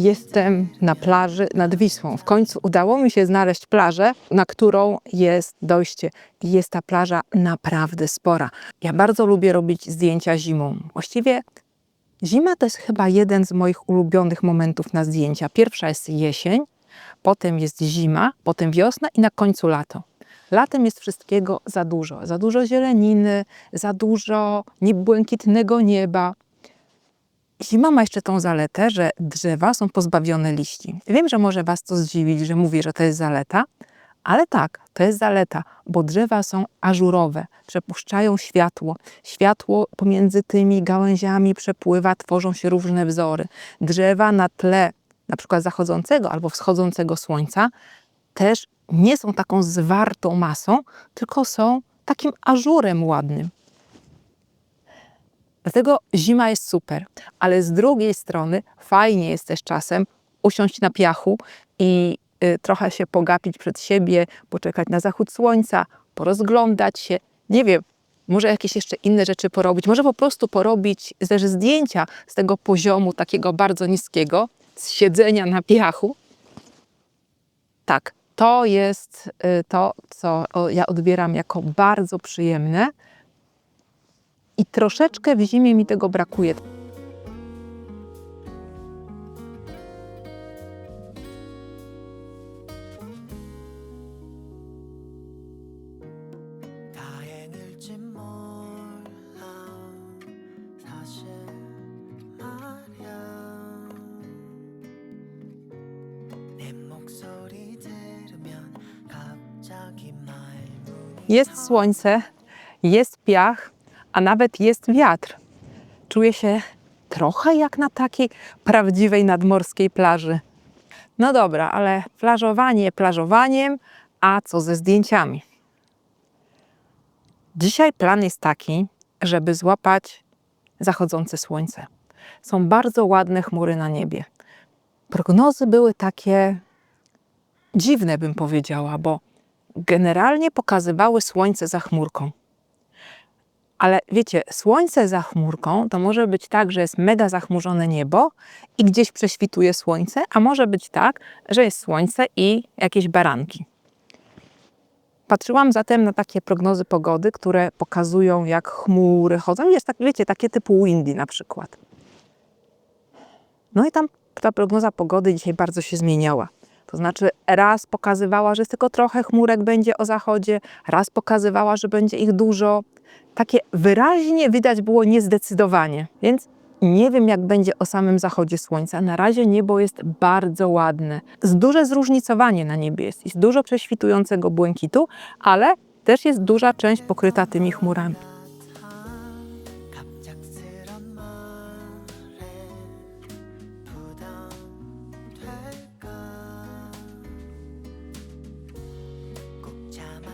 Jestem na plaży nad Wisłą. W końcu udało mi się znaleźć plażę, na którą jest dojście. Jest ta plaża naprawdę spora. Ja bardzo lubię robić zdjęcia zimą. Właściwie zima to jest chyba jeden z moich ulubionych momentów na zdjęcia. Pierwsza jest jesień, potem jest zima, potem wiosna i na końcu lato. Latem jest wszystkiego za dużo. Za dużo zieleniny, za dużo błękitnego nieba. Zima ma jeszcze tą zaletę, że drzewa są pozbawione liści. Wiem, że może Was to zdziwić, że mówię, że to jest zaleta, ale tak, to jest zaleta, bo drzewa są ażurowe, przepuszczają światło. Światło pomiędzy tymi gałęziami przepływa, tworzą się różne wzory. Drzewa na tle na przykład zachodzącego albo wschodzącego słońca też nie są taką zwartą masą, tylko są takim ażurem ładnym. Dlatego zima jest super, ale z drugiej strony fajnie jest też czasem usiąść na piachu i y, trochę się pogapić przed siebie, poczekać na zachód słońca, porozglądać się. Nie wiem, może jakieś jeszcze inne rzeczy porobić, może po prostu porobić też zdjęcia z tego poziomu takiego bardzo niskiego, z siedzenia na piachu. Tak, to jest y, to, co ja odbieram jako bardzo przyjemne. I troszeczkę w zimie mi tego brakuje. Jest słońce, jest piach, a nawet jest wiatr. Czuję się trochę jak na takiej prawdziwej nadmorskiej plaży. No dobra, ale plażowanie plażowaniem, a co ze zdjęciami? Dzisiaj plan jest taki, żeby złapać zachodzące słońce. Są bardzo ładne chmury na niebie. Prognozy były takie dziwne, bym powiedziała, bo generalnie pokazywały słońce za chmurką. Ale wiecie, słońce za chmurką to może być tak, że jest mega zachmurzone niebo i gdzieś prześwituje słońce, a może być tak, że jest słońce i jakieś baranki. Patrzyłam zatem na takie prognozy pogody, które pokazują, jak chmury chodzą. Jest tak, wiecie, takie typu windy na przykład. No i tam ta prognoza pogody dzisiaj bardzo się zmieniała. To znaczy, raz pokazywała, że jest tylko trochę chmurek będzie o zachodzie, raz pokazywała, że będzie ich dużo takie wyraźnie widać było niezdecydowanie. Więc nie wiem, jak będzie o samym zachodzie słońca. Na razie niebo jest bardzo ładne. Z duże zróżnicowanie na niebie jest, jest dużo prześwitującego błękitu, ale też jest duża część pokryta tymi chmurami.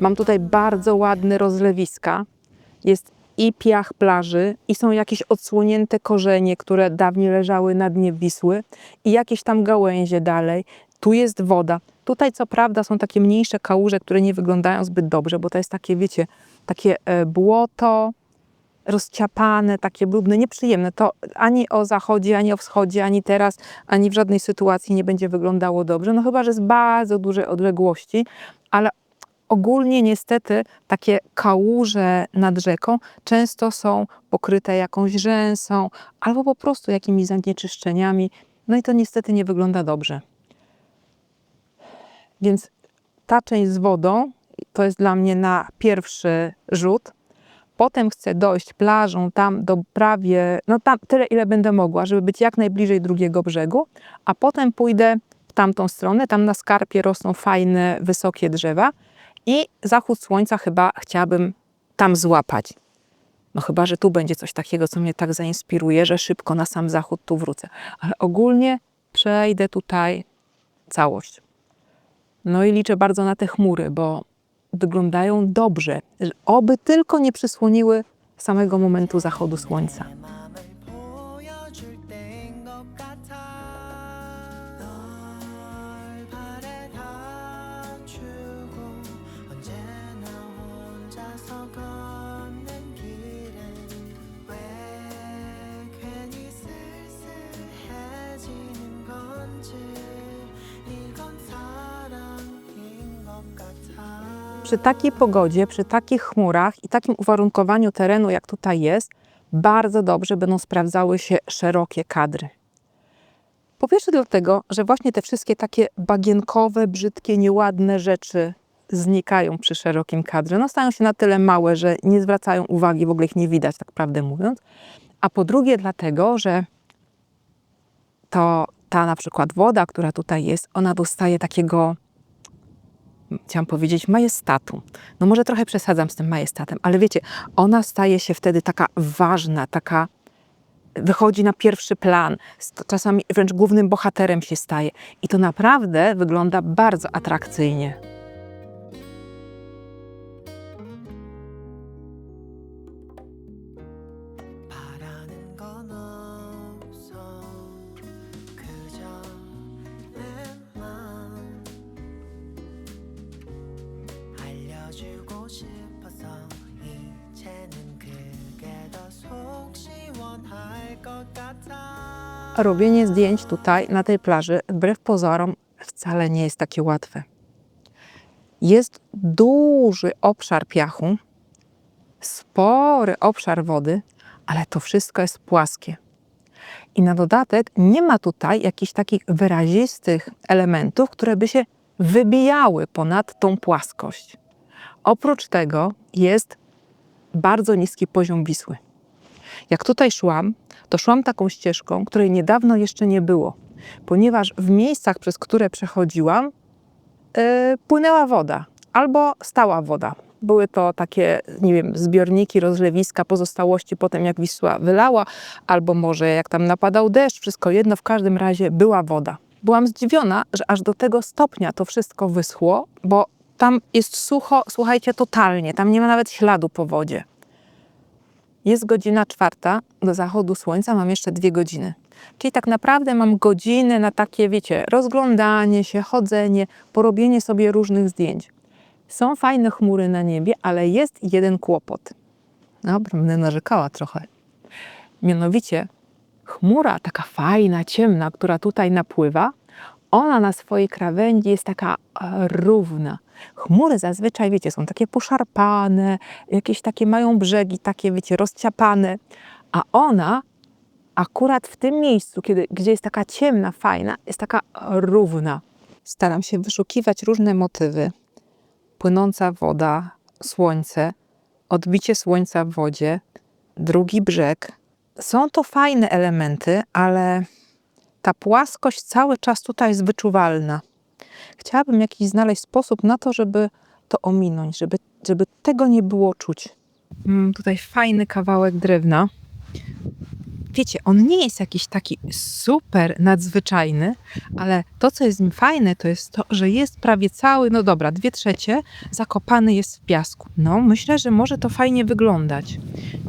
Mam tutaj bardzo ładne rozlewiska, jest i piach plaży, i są jakieś odsłonięte korzenie, które dawniej leżały na dnie Wisły, i jakieś tam gałęzie dalej. Tu jest woda. Tutaj, co prawda, są takie mniejsze kałuże, które nie wyglądają zbyt dobrze, bo to jest takie, wiecie, takie e, błoto rozciapane, takie brudne, nieprzyjemne. To ani o zachodzie, ani o wschodzie, ani teraz, ani w żadnej sytuacji nie będzie wyglądało dobrze. No chyba, że z bardzo dużej odległości, ale ogólnie niestety takie kałuże nad rzeką często są pokryte jakąś rzęsą albo po prostu jakimiś zanieczyszczeniami. No i to niestety nie wygląda dobrze. Więc ta część z wodą to jest dla mnie na pierwszy rzut. Potem chcę dojść plażą tam do prawie, no tam tyle, ile będę mogła, żeby być jak najbliżej drugiego brzegu, a potem pójdę w tamtą stronę. Tam na skarpie rosną fajne, wysokie drzewa i zachód słońca chyba chciałabym tam złapać. No chyba, że tu będzie coś takiego, co mnie tak zainspiruje, że szybko na sam zachód tu wrócę. Ale ogólnie przejdę tutaj całość. No i liczę bardzo na te chmury, bo wyglądają dobrze. Oby tylko nie przysłoniły samego momentu zachodu słońca. Przy takiej pogodzie, przy takich chmurach i takim uwarunkowaniu terenu, jak tutaj jest, bardzo dobrze będą sprawdzały się szerokie kadry. Po pierwsze dlatego, że właśnie te wszystkie takie bagienkowe, brzydkie, nieładne rzeczy znikają przy szerokim kadrze. No stają się na tyle małe, że nie zwracają uwagi, w ogóle ich nie widać, tak prawdę mówiąc. A po drugie dlatego, że to ta na przykład woda, która tutaj jest, ona dostaje takiego, chciałam powiedzieć, majestatu. No może trochę przesadzam z tym majestatem, ale wiecie, ona staje się wtedy taka ważna, taka wychodzi na pierwszy plan, czasami wręcz głównym bohaterem się staje. I to naprawdę wygląda bardzo atrakcyjnie. Robienie zdjęć tutaj, na tej plaży, wbrew pozorom, wcale nie jest takie łatwe. Jest duży obszar piachu, spory obszar wody, ale to wszystko jest płaskie. I na dodatek nie ma tutaj jakichś takich wyrazistych elementów, które by się wybijały ponad tą płaskość. Oprócz tego jest bardzo niski poziom Wisły. Jak tutaj szłam, to szłam taką ścieżką, której niedawno jeszcze nie było, ponieważ w miejscach, przez które przechodziłam, yy, płynęła woda albo stała woda. Były to takie, nie wiem, zbiorniki, rozlewiska, pozostałości po tym, jak Wisła wylała, albo może jak tam napadał deszcz, wszystko jedno, w każdym razie była woda. Byłam zdziwiona, że aż do tego stopnia to wszystko wyschło, bo tam jest sucho, słuchajcie, totalnie, tam nie ma nawet śladu po wodzie. Jest godzina czwarta, do zachodu słońca mam jeszcze dwie godziny. Czyli tak naprawdę mam godzinę na takie, wiecie, rozglądanie się, chodzenie, porobienie sobie różnych zdjęć. Są fajne chmury na niebie, ale jest jeden kłopot. Dobra, będę narzekała trochę. Mianowicie chmura taka fajna, ciemna, która tutaj napływa, ona na swojej krawędzi jest taka e, równa. Chmury zazwyczaj, wiecie, są takie poszarpane, jakieś takie mają brzegi, takie, wiecie, rozciapane, a ona akurat w tym miejscu, kiedy, gdzie jest taka ciemna, fajna, jest taka równa. Staram się wyszukiwać różne motywy. Płynąca woda, słońce, odbicie słońca w wodzie, drugi brzeg. Są to fajne elementy, ale ta płaskość cały czas tutaj jest wyczuwalna. Chciałabym jakiś znaleźć sposób na to, żeby to ominąć, żeby, żeby tego nie było czuć. Mm, tutaj fajny kawałek drewna. Wiecie, on nie jest jakiś taki super nadzwyczajny, ale to, co jest w nim fajne, to jest to, że jest prawie cały, no dobra, dwie trzecie zakopany jest w piasku. No, myślę, że może to fajnie wyglądać.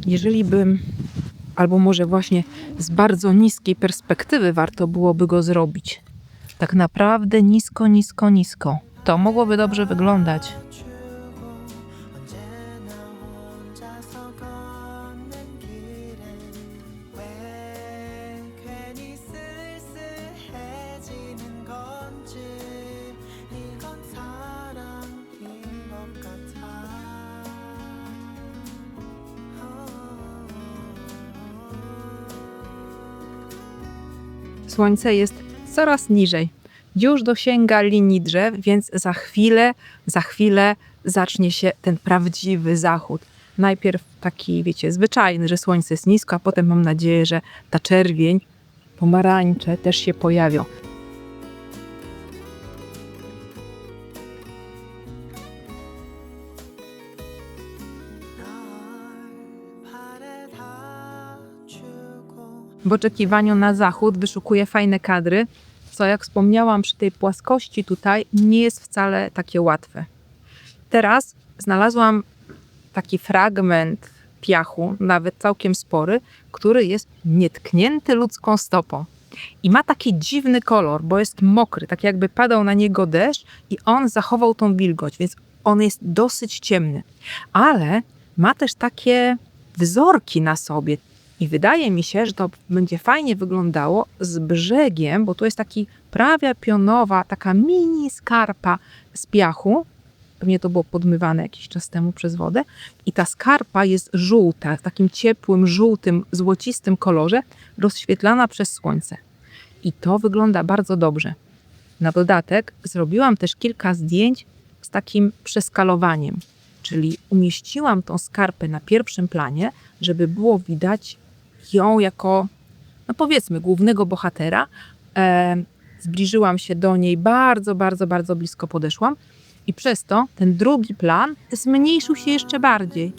Jeżeli bym, albo może właśnie z bardzo niskiej perspektywy warto byłoby go zrobić. Tak naprawdę nisko, nisko, nisko. To mogłoby dobrze wyglądać. Słońce jest coraz niżej. Już dosięga linii drzew, więc za chwilę, za chwilę zacznie się ten prawdziwy zachód. Najpierw taki, wiecie, zwyczajny, że słońce jest nisko, a potem mam nadzieję, że ta czerwień, pomarańcze też się pojawią. W oczekiwaniu na zachód wyszukuję fajne kadry, co jak wspomniałam przy tej płaskości tutaj nie jest wcale takie łatwe. Teraz znalazłam taki fragment piachu, nawet całkiem spory, który jest nietknięty ludzką stopą. I ma taki dziwny kolor, bo jest mokry, tak jakby padał na niego deszcz i on zachował tą wilgoć, więc on jest dosyć ciemny. Ale ma też takie wzorki na sobie. I wydaje mi się, że to będzie fajnie wyglądało z brzegiem, bo tu jest taki prawie pionowa, taka mini skarpa z piachu, pewnie to było podmywane jakiś czas temu przez wodę. I ta skarpa jest żółta, w takim ciepłym, żółtym, złocistym kolorze, rozświetlana przez słońce. I to wygląda bardzo dobrze. Na dodatek zrobiłam też kilka zdjęć z takim przeskalowaniem, czyli umieściłam tą skarpę na pierwszym planie, żeby było widać ją jako, no powiedzmy, głównego bohatera. E, zbliżyłam się do niej bardzo, bardzo, bardzo blisko podeszłam i przez to ten drugi plan zmniejszył się jeszcze bardziej.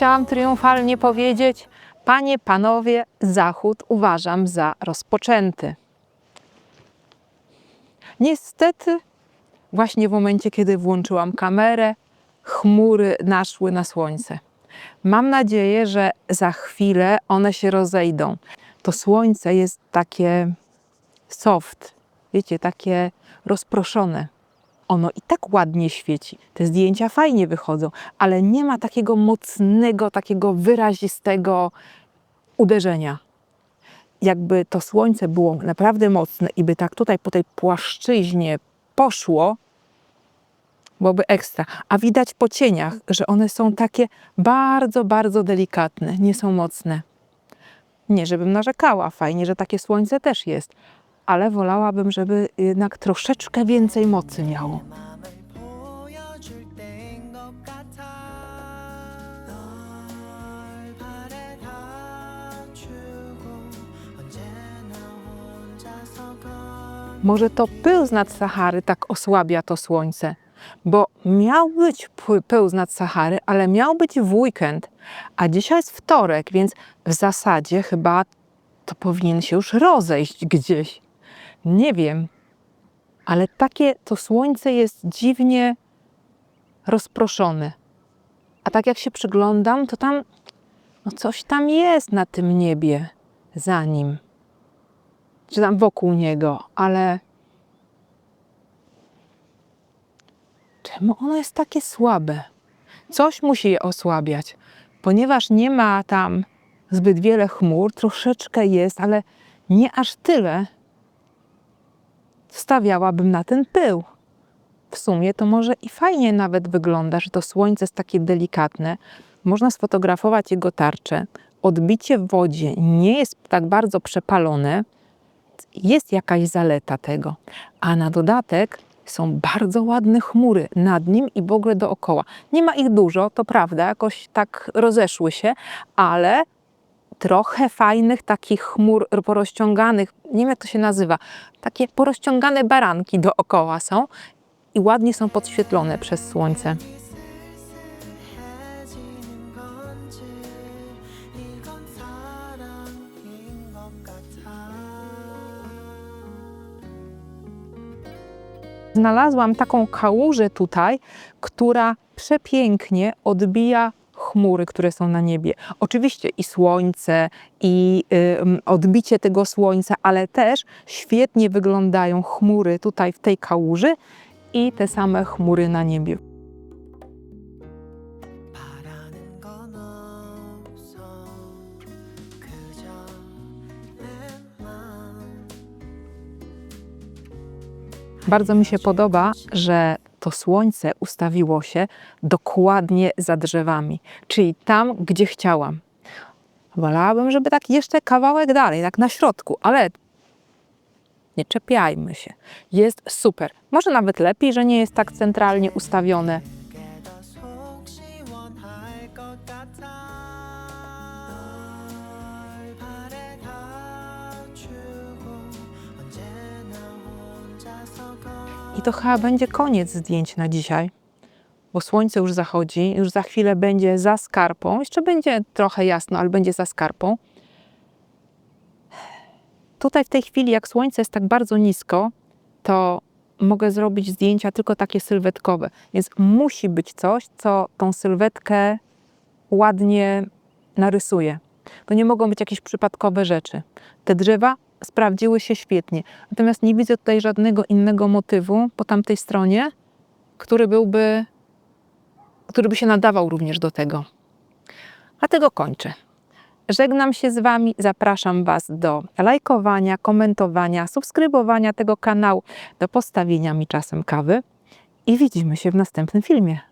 Chciałam triumfalnie powiedzieć: Panie, panowie, zachód uważam za rozpoczęty. Niestety, właśnie w momencie, kiedy włączyłam kamerę, chmury naszły na słońce. Mam nadzieję, że za chwilę one się rozejdą. To słońce jest takie soft, wiecie, takie rozproszone. Ono i tak ładnie świeci. Te zdjęcia fajnie wychodzą, ale nie ma takiego mocnego, takiego wyrazistego uderzenia. Jakby to słońce było naprawdę mocne i by tak tutaj po tej płaszczyźnie poszło, byłoby ekstra. A widać po cieniach, że one są takie bardzo, bardzo delikatne, nie są mocne. Nie, żebym narzekała, fajnie, że takie słońce też jest, ale wolałabym, żeby jednak troszeczkę więcej mocy miało. Może to pył z nad Sahary tak osłabia to słońce, bo miał być pył z nad Sahary, ale miał być w weekend, a dzisiaj jest wtorek, więc w zasadzie chyba to powinien się już rozejść gdzieś. Nie wiem, ale takie to słońce jest dziwnie rozproszone. A tak jak się przyglądam, to tam no coś tam jest na tym niebie za nim czy tam wokół niego, ale czemu ono jest takie słabe? Coś musi je osłabiać, ponieważ nie ma tam zbyt wiele chmur, troszeczkę jest, ale nie aż tyle. Stawiałabym na ten pył. W sumie to może i fajnie nawet wygląda, że to słońce jest takie delikatne. Można sfotografować jego tarczę. Odbicie w wodzie nie jest tak bardzo przepalone, jest jakaś zaleta tego. A na dodatek są bardzo ładne chmury nad nim i w ogóle dookoła. Nie ma ich dużo, to prawda, jakoś tak rozeszły się, ale trochę fajnych takich chmur porozciąganych, nie wiem jak to się nazywa, takie porozciągane baranki dookoła są i ładnie są podświetlone przez słońce. Znalazłam taką kałużę tutaj, która przepięknie odbija chmury, które są na niebie. Oczywiście i słońce, i y, odbicie tego słońca, ale też świetnie wyglądają chmury tutaj w tej kałuży i te same chmury na niebie. Bardzo mi się podoba, że to słońce ustawiło się dokładnie za drzewami, czyli tam, gdzie chciałam. Wolałabym, żeby tak jeszcze kawałek dalej, tak na środku, ale nie czepiajmy się. Jest super. Może nawet lepiej, że nie jest tak centralnie ustawione. I to chyba będzie koniec zdjęć na dzisiaj, bo słońce już zachodzi, już za chwilę będzie za skarpą. Jeszcze będzie trochę jasno, ale będzie za skarpą. Tutaj w tej chwili, jak słońce jest tak bardzo nisko, to mogę zrobić zdjęcia tylko takie sylwetkowe. Więc musi być coś, co tą sylwetkę ładnie narysuje. To nie mogą być jakieś przypadkowe rzeczy. Te drzewa sprawdziły się świetnie. Natomiast nie widzę tutaj żadnego innego motywu po tamtej stronie, który byłby, który by się nadawał również do tego. A tego kończę. Żegnam się z Wami, zapraszam Was do lajkowania, komentowania, subskrybowania tego kanału, do postawienia mi czasem kawy i widzimy się w następnym filmie.